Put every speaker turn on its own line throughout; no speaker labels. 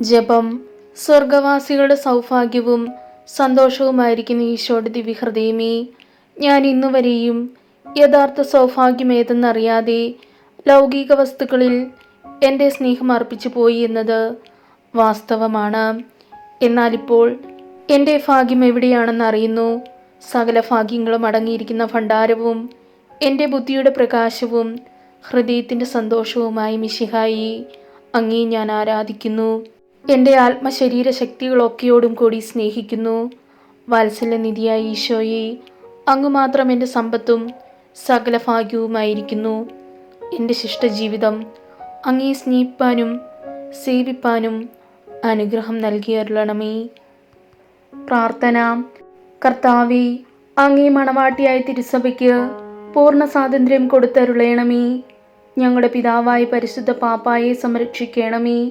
ജപം സ്വർഗവാസികളുടെ സൗഭാഗ്യവും സന്തോഷവുമായിരിക്കുന്ന ഈശോയുടെ ദിവ്യഹൃദയമേ ഞാൻ ഇന്നുവരെയും യഥാർത്ഥ സൗഭാഗ്യം ഏതെന്നറിയാതെ ലൗകിക വസ്തുക്കളിൽ എന്റെ സ്നേഹം അർപ്പിച്ചു പോയി എന്നത് വാസ്തവമാണ്. എന്നാലിപ്പോൾ എന്റെ ഭാഗ്യം എവിടെയാണെന്ന് അറിയുന്നു? സകല ഭാഗ്യങ്ങളും അടങ്ങിയിരിക്കുന്ന ഭണ്ഡാരവും എന്റെ ബുദ്ധിയുടെ പ്രകാശവും ഹൃദയത്തിന്റെ സന്തോഷവുമായി മിശിഹായി അങ്ങേ ഞാൻ ആരാധിക്കുന്നു. എന്റെ ആത്മശരീര ശക്തികളൊക്കെയോടും കൂടി സ്നേഹിക്കുന്നു. വാത്സല്യനിധിയായ ഈശോയെ അങ്ങ് മാത്രം എന്റെ സമ്പത്തും സകല ഭാഗ്യവുമായിരിക്കുന്നു എന്റെ ശിഷ്ടജീവിതം അങ്ങേ സ്നേഹിപ്പാനും സേവിപ്പാനും അനുഗ്രഹം നൽകിയരുളണമേ. പ്രാർത്ഥന. കർത്താവെ അങ്ങേ മണവാട്ടിയായ തിരുസഭയ്ക്ക് പൂർണ സ്വാതന്ത്ര്യം കൊടുത്തരുളയണമേ ഞങ്ങളുടെ പിതാവായ പരിശുദ്ധ പാപ്പായെ സംരക്ഷിക്കണമേ.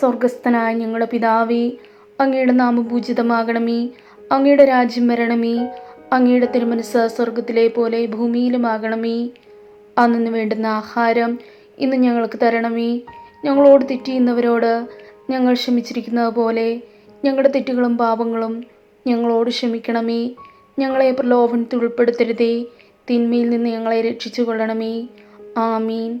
സ്വർഗസ്ഥനായ ഞങ്ങളുടെ പിതാവേ അങ്ങയുടെ നാമപൂജിതമാകണമേ അങ്ങയുടെ രാജ്യം വരണമേ അങ്ങയുടെ തിരുമനസ് സ്വർഗത്തിലെ പോലെ ഭൂമിയിലുമാകണമേ. അന്നു വേണ്ടുന്ന ആഹാരം ഇന്ന് ഞങ്ങൾക്ക് തരണമേ. ഞങ്ങളോട് തെറ്റിയുന്നവരോട് ഞങ്ങൾ ക്ഷമിച്ചിരിക്കുന്നത് പോലെ ഞങ്ങളുടെ തെറ്റുകളും പാപങ്ങളും ഞങ്ങളോട് ക്ഷമിക്കണമേ. ഞങ്ങളെ പ്രലോഭനത്തിൽ ഉൾപ്പെടുത്തരുതേ. തിന്മയിൽ നിന്ന് ഞങ്ങളെ രക്ഷിച്ചു കൊള്ളണമേ ആമീൻ.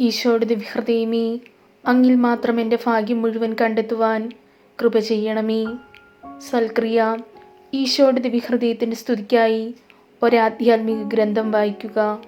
ഈശോയുടെ ദിവ്യഹൃദയമേ അങ്ങിൽ മാത്രം എന്റെ ഭാഗ്യം മുഴുവൻ കണ്ടെത്തുവാൻ കൃപ ചെയ്യണമേ. സൽക്രിയ ഈശോയുടെ ദിവ്യഹൃദയത്തിന്റെ സ്തുതിക്കായി ഒരാധ്യാത്മിക ഗ്രന്ഥം വായിക്കുക.